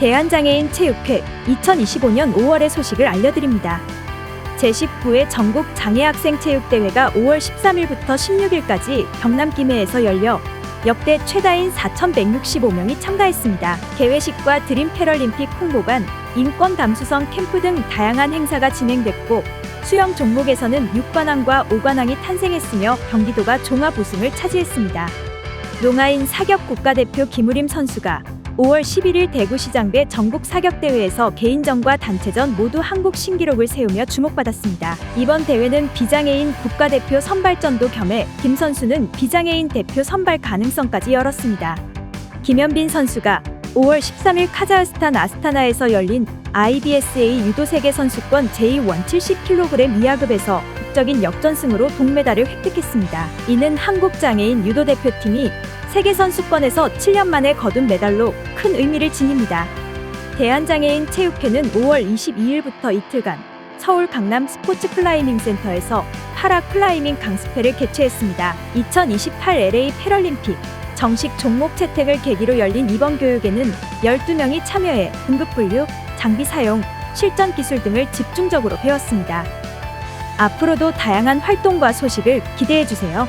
대한장애인 체육회 2025년 5월의 소식을 알려드립니다. 제19회 전국 장애학생 체육대회가 5월 13일부터 16일까지 경남 김해에서 열려 역대 최다인 4,165명이 참가했습니다. 개회식과 드림 패럴림픽 홍보관, 인권 감수성 캠프 등 다양한 행사가 진행됐고 수영 종목에서는 6관왕과 5관왕이 탄생했으며 경기도가 종합 우승을 차지했습니다. 농아인 사격 국가대표 김우림 선수가 5월 11일 대구시장배 전국 사격대회에서 개인전과 단체전 모두 한국 신기록을 세우며 주목받았습니다. 이번 대회는 비장애인 국가대표 선발전도 겸해 김 선수는 비장애인 대표 선발 가능성까지 열었습니다. 김현빈 선수가 5월 13일 카자흐스탄 아스타나에서 열린 IBSA 유도 세계 선수권 제2원 70kg 이하급에서 극적인 역전승으로 동메달을 획득했습니다. 이는 한국 장애인 유도 대표팀이 세계 선수권에서 7년 만에 거둔 메달로 큰 의미를 지닙니다. 대한장애인 체육회는 5월 22일부터 이틀간 서울 강남 스포츠 클라이밍 센터에서 파라 클라이밍 강습회를 개최했습니다. 2028 LA 패럴림픽 정식 종목 채택을 계기로 열린 이번 교육에는 12명이 참여해 등급 분류, 장비 사용, 실전 기술 등을 집중적으로 배웠습니다. 앞으로도 다양한 활동과 소식을 기대해 주세요.